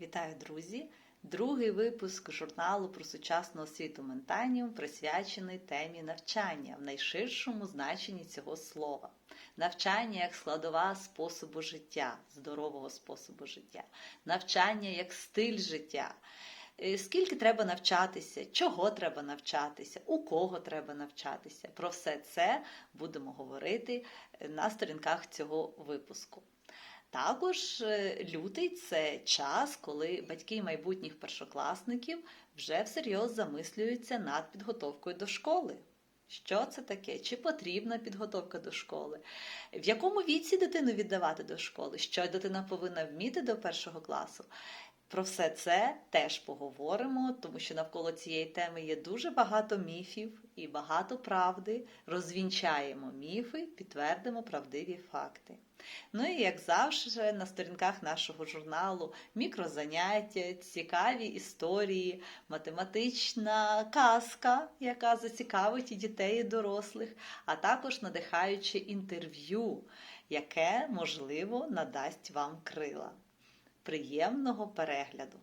Вітаю, друзі! Другий випуск журналу про сучасну освіту Ментаніум присвячений темі навчання в найширшому значенні цього слова. Навчання як складова способу життя, здорового способу життя, навчання як стиль життя. Е, Скільки треба навчатися, чого треба навчатися, у кого треба навчатися. Про все це будемо говорити е, на сторінках цього випуску. Також е, лютий це час, коли батьки майбутніх першокласників вже всерйоз замислюються над підготовкою до школи. Що це таке? Чи потрібна підготовка до школи? В якому віці дитину віддавати до школи? Що дитина повинна вміти до першого класу? Про все це теж поговоримо, тому що навколо цієї теми є дуже багато міфів і багато правди. Розвінчаємо міфи, підтвердимо правдиві факти. Ну і як завжди, на сторінках нашого журналу мікрозаняття, цікаві історії, математична казка, яка зацікавить і дітей, і дорослих, а також надихаюче інтерв'ю, яке, можливо, надасть вам крила. Приємного перегляду!